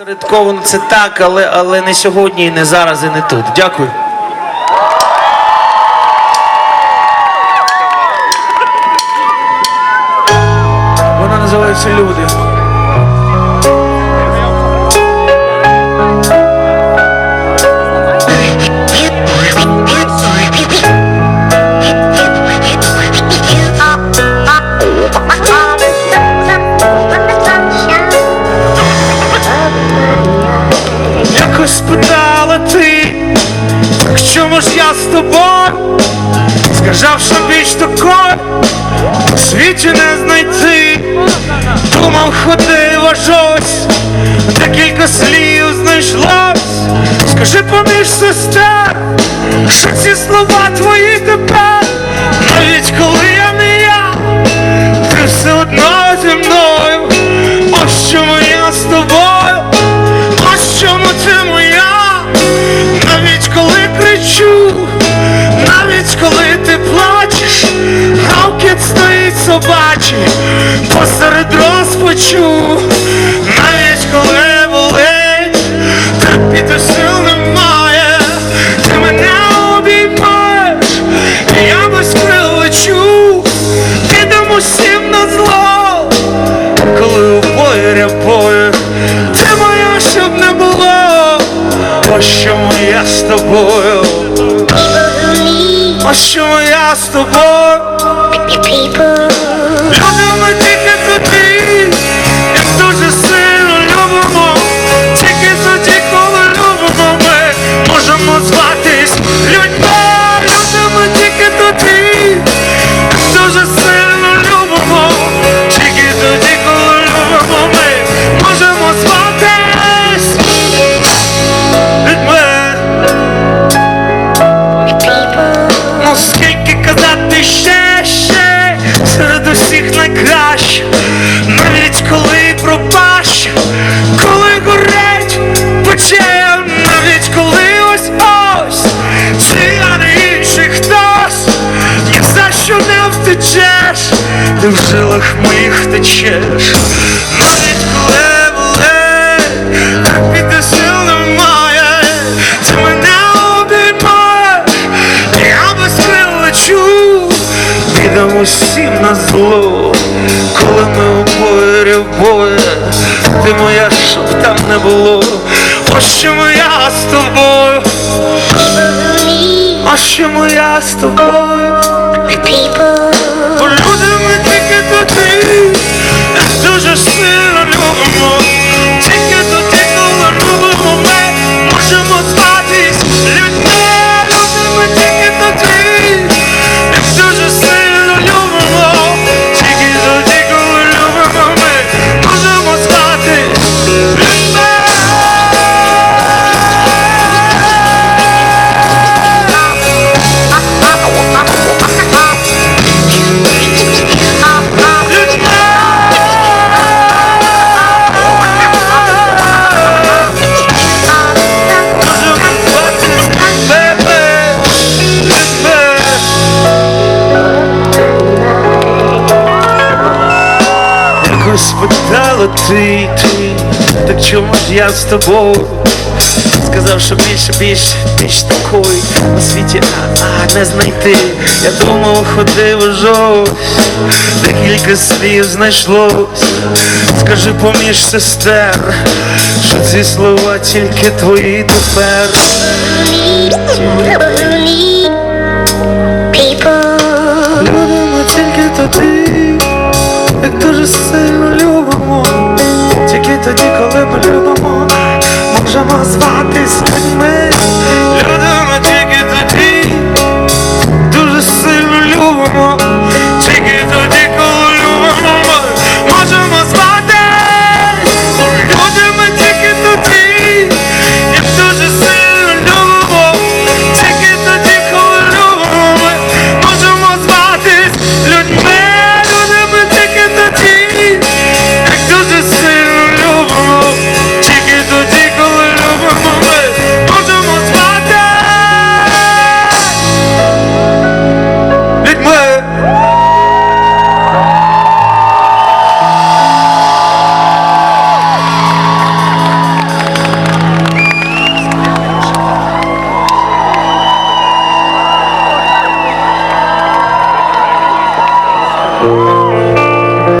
Середковано це так, але, але не сьогодні, і не зараз, і не тут. Дякую. Вона називається Люди. Якось спитала ти, так чому ж я з тобою? Сказав, що більш такої в світі не знайти. Думав, ходив аж ось, декілька слів знайшлось. Скажи поміж сестер, що ці слова твої тепер, ось чому я з тобою, любимо жилах моїх течеш, навіть коли так піти сил немає, ти мене обіймаєш, я без крил підемо всім на зло, коли ми обоє рябоє, ти моя, щоб там не було, ось чому я з тобою, ось чому я з тобою, спитала ти, ти, так чому ж я з тобою? Сказав, що більше, більше, більш такої на світі а, а, не знайти. Я думав, ходив ось, декілька слів знайшлось. Скажи поміж сестер, що ці слова тільки твої тепер. Тоді, коли ми любимо, можемо зватись людьми. Любимо тільки тоді, дуже сильно любимо.